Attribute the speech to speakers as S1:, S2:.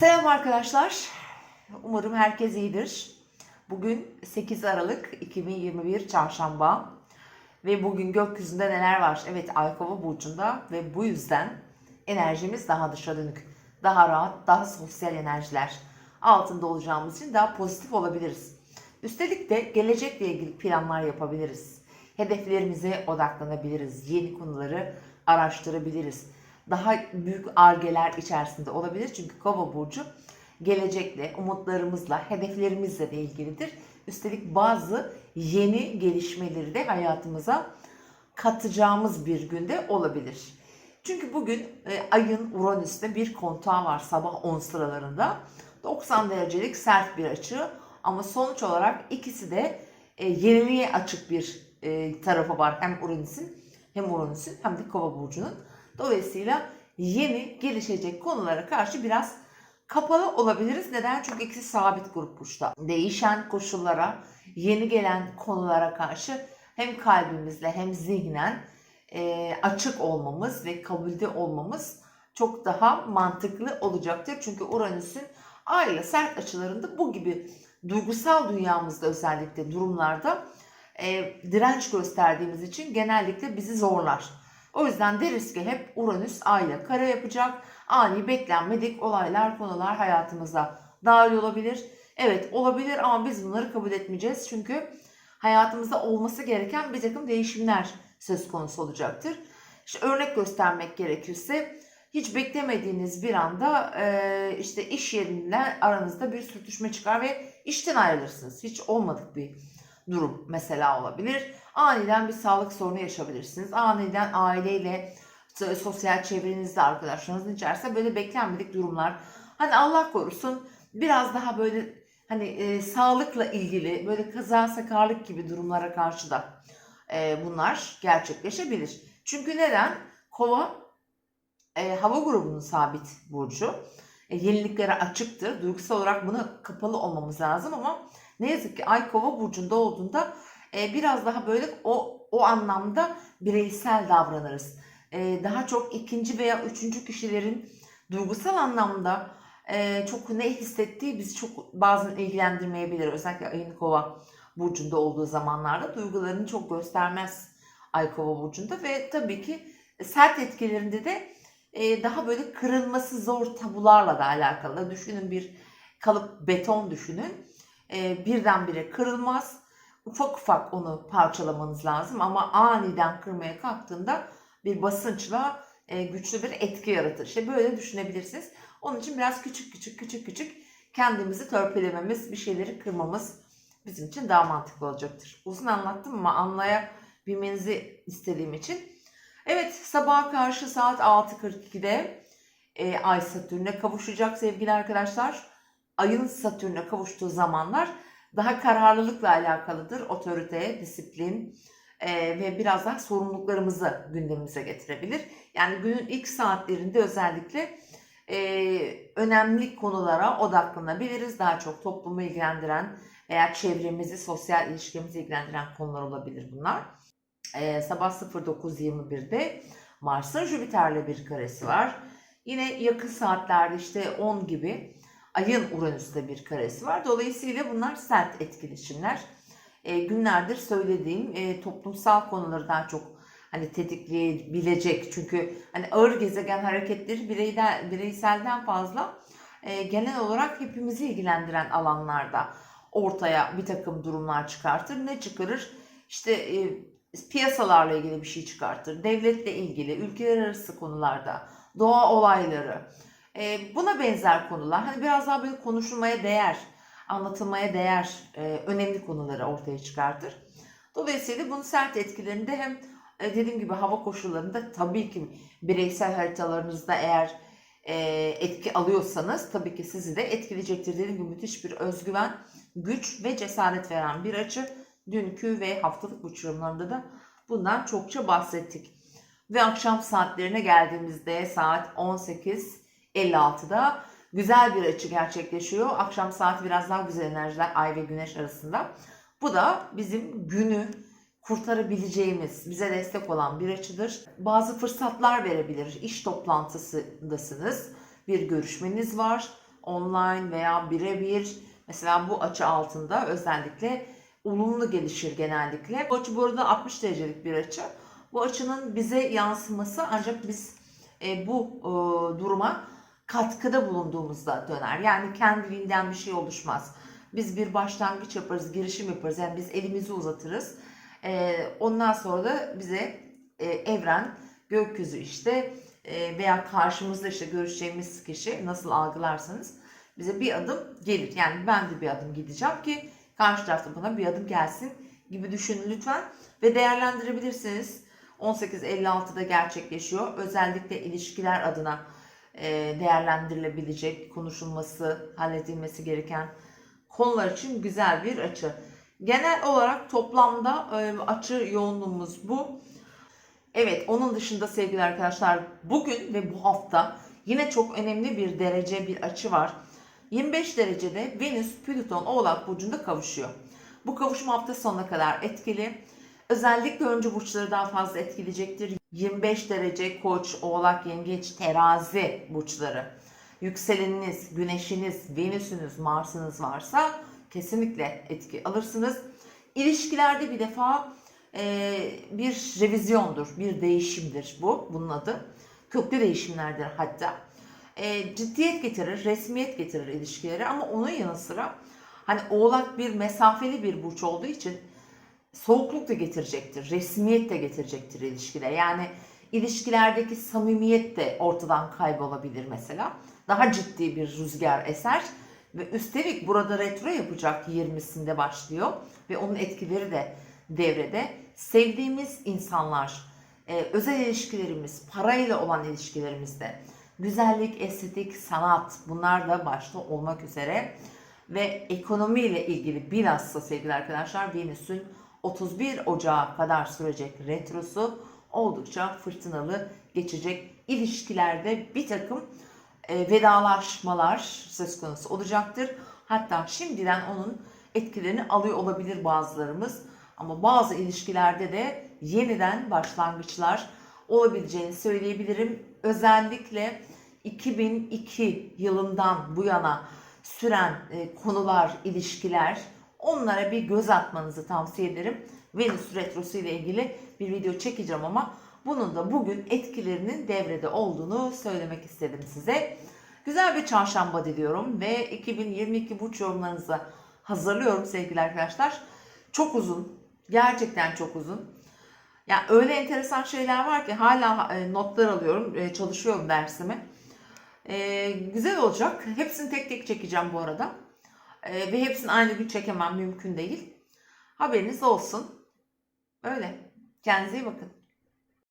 S1: Selam arkadaşlar. Umarım herkes iyidir. Bugün 8 Aralık 2021 Çarşamba ve bugün gökyüzünde neler var? Evet Ay Kova burcunda ve bu yüzden enerjimiz daha dışa dönük, daha rahat, daha sosyal enerjiler altında olacağımız için daha pozitif olabiliriz. Üstelik de gelecekle ilgili planlar yapabiliriz. Hedeflerimize odaklanabiliriz. Yeni konuları araştırabiliriz. Daha büyük argeler içerisinde olabilir. Çünkü Kova burcu gelecekle, umutlarımızla, hedeflerimizle de ilgilidir. Üstelik bazı yeni gelişmeleri de hayatımıza katacağımız bir günde olabilir. Çünkü bugün e, ayın Uranüs'te bir kontağı var sabah 10 sıralarında. 90 derecelik sert bir açı ama sonuç olarak ikisi de e, yeniliğe açık bir e, tarafı var. Hem Uranüs'ün hem Uranüs'ün hem de Kova burcunun. Dolayısıyla yeni gelişecek konulara karşı biraz kapalı olabiliriz. Neden? Çünkü ikisi sabit grup burçta. Değişen koşullara, yeni gelen konulara karşı hem kalbimizle hem zihnen e, açık olmamız ve kabulde olmamız çok daha mantıklı olacaktır. Çünkü Uranüs'ün Ay ile sert açılarında bu gibi duygusal dünyamızda özellikle durumlarda e, direnç gösterdiğimiz için genellikle bizi zorlar. O yüzden deriz ki hep Uranüs Ay ile kare yapacak. Ani beklenmedik olaylar, konular hayatımıza dahil olabilir. Evet olabilir ama biz bunları kabul etmeyeceğiz. Çünkü hayatımızda olması gereken bir takım değişimler söz konusu olacaktır. İşte örnek göstermek gerekirse hiç beklemediğiniz bir anda e, işte iş yerinden aranızda bir sürtüşme çıkar ve işten ayrılırsınız. Hiç olmadık bir durum mesela olabilir. Aniden bir sağlık sorunu yaşayabilirsiniz. Aniden aileyle sosyal çevrenizde arkadaşlarınızın içerisinde böyle beklenmedik durumlar. Hani Allah korusun biraz daha böyle hani e, sağlıkla ilgili böyle kaza sakarlık gibi durumlara karşı da e, bunlar gerçekleşebilir. Çünkü neden? Kova e, hava grubunun sabit burcu. E, yeniliklere açıktır. Duygusal olarak buna kapalı olmamız lazım ama ne yazık ki Ay Kova burcunda olduğunda e, biraz daha böyle o o anlamda bireysel davranırız. E, daha çok ikinci veya üçüncü kişilerin duygusal anlamda e, çok ne hissettiği bizi çok bazen ilgilendirmeyebilir. Özellikle Ayın Kova burcunda olduğu zamanlarda duygularını çok göstermez Ay Kova burcunda ve tabii ki sert etkilerinde de e, daha böyle kırılması zor tabularla da alakalı. Düşünün bir kalıp beton düşünün. E, birdenbire kırılmaz. Ufak ufak onu parçalamanız lazım ama aniden kırmaya kalktığında bir basınçla e, güçlü bir etki yaratır. İşte böyle düşünebilirsiniz. Onun için biraz küçük küçük küçük küçük kendimizi törpelememiz, bir şeyleri kırmamız bizim için daha mantıklı olacaktır. Uzun anlattım ama anlayabilmenizi istediğim için. Evet sabaha karşı saat 6.42'de e, Ay Satürn'e kavuşacak sevgili arkadaşlar. Ayın Satürn'e kavuştuğu zamanlar daha kararlılıkla alakalıdır. Otorite, disiplin e, ve biraz daha sorumluluklarımızı gündemimize getirebilir. Yani günün ilk saatlerinde özellikle e, önemli konulara odaklanabiliriz. Daha çok toplumu ilgilendiren veya çevremizi, sosyal ilişkimizi ilgilendiren konular olabilir bunlar. E, sabah 09.21'de Mars'ın Jüpiter'le bir karesi var. Yine yakın saatlerde işte 10 gibi Ayın Uranüs'te bir karesi var. Dolayısıyla bunlar sert etkileşimler. E, günlerdir söylediğim e, toplumsal konuları daha çok hani tetikleyebilecek. Çünkü hani ağır gezegen hareketleri bireyden, bireyselden fazla e, genel olarak hepimizi ilgilendiren alanlarda ortaya bir takım durumlar çıkartır. Ne çıkarır? İşte e, piyasalarla ilgili bir şey çıkartır. Devletle ilgili, ülkeler arası konularda, doğa olayları, e, buna benzer konular. Hani biraz daha böyle konuşulmaya değer, anlatılmaya değer e, önemli konuları ortaya çıkartır. Dolayısıyla bunun sert etkilerini de hem e, dediğim gibi hava koşullarında tabii ki bireysel haritalarınızda eğer e, etki alıyorsanız tabii ki sizi de etkileyecektir. Dediğim gibi müthiş bir özgüven, güç ve cesaret veren bir açı. Dünkü ve haftalık uçurumlarında da bundan çokça bahsettik. Ve akşam saatlerine geldiğimizde saat 18.56'da güzel bir açı gerçekleşiyor. Akşam saati biraz daha güzel enerjiler ay ve güneş arasında. Bu da bizim günü kurtarabileceğimiz, bize destek olan bir açıdır. Bazı fırsatlar verebilir. İş toplantısındasınız, bir görüşmeniz var. online veya birebir mesela bu açı altında özellikle olumlu gelişir genellikle. Bu açı bu arada 60 derecelik bir açı. Bu açının bize yansıması ancak biz e, bu e, duruma katkıda bulunduğumuzda döner. Yani kendiliğinden bir şey oluşmaz. Biz bir başlangıç yaparız, girişim yaparız. Yani biz elimizi uzatırız. E, ondan sonra da bize e, evren, gökyüzü işte e, veya karşımızda işte görüşeceğimiz kişi nasıl algılarsanız bize bir adım gelir. Yani ben de bir adım gideceğim ki karşı tarafta bana bir adım gelsin gibi düşünün lütfen ve değerlendirebilirsiniz. 18.56'da gerçekleşiyor. Özellikle ilişkiler adına e, değerlendirilebilecek, konuşulması, halledilmesi gereken konular için güzel bir açı. Genel olarak toplamda e, açı yoğunluğumuz bu. Evet, onun dışında sevgili arkadaşlar bugün ve bu hafta yine çok önemli bir derece bir açı var. 25 derecede Venüs Plüton Oğlak burcunda kavuşuyor. Bu kavuşma hafta sonuna kadar etkili. Özellikle önce burçları daha fazla etkileyecektir. 25 derece Koç, Oğlak, Yengeç, Terazi burçları. Yükseleniniz, Güneşiniz, Venüsünüz, Mars'ınız varsa kesinlikle etki alırsınız. İlişkilerde bir defa e, bir revizyondur, bir değişimdir bu bunun adı. Köklü değişimlerdir hatta. E, ciddiyet getirir, resmiyet getirir ilişkilere ama onun yanı sıra hani oğlak bir mesafeli bir burç olduğu için soğukluk da getirecektir, resmiyet de getirecektir ilişkide. Yani ilişkilerdeki samimiyet de ortadan kaybolabilir mesela. Daha ciddi bir rüzgar eser ve üstelik burada retro yapacak 20'sinde başlıyor ve onun etkileri de devrede. Sevdiğimiz insanlar, e, özel ilişkilerimiz, parayla olan ilişkilerimizde, güzellik, estetik, sanat bunlar da başta olmak üzere ve ekonomiyle ilgili bilhassa sevgili arkadaşlar Venüs'ün 31 Ocağı kadar sürecek retrosu oldukça fırtınalı geçecek. İlişkilerde bir takım e, vedalaşmalar söz konusu olacaktır. Hatta şimdiden onun etkilerini alıyor olabilir bazılarımız. Ama bazı ilişkilerde de yeniden başlangıçlar olabileceğini söyleyebilirim. Özellikle 2002 yılından bu yana süren e, konular, ilişkiler onlara bir göz atmanızı tavsiye ederim. Venüs Retrosu ile ilgili bir video çekeceğim ama bunun da bugün etkilerinin devrede olduğunu söylemek istedim size. Güzel bir çarşamba diliyorum ve 2022 burç yorumlarınızı hazırlıyorum sevgili arkadaşlar. Çok uzun, gerçekten çok uzun. Yani öyle enteresan şeyler var ki hala e, notlar alıyorum, e, çalışıyorum dersimi. E, güzel olacak. Hepsini tek tek çekeceğim bu arada. E, ve hepsini aynı gün çekemem mümkün değil. Haberiniz olsun. Öyle. Kendinize iyi bakın.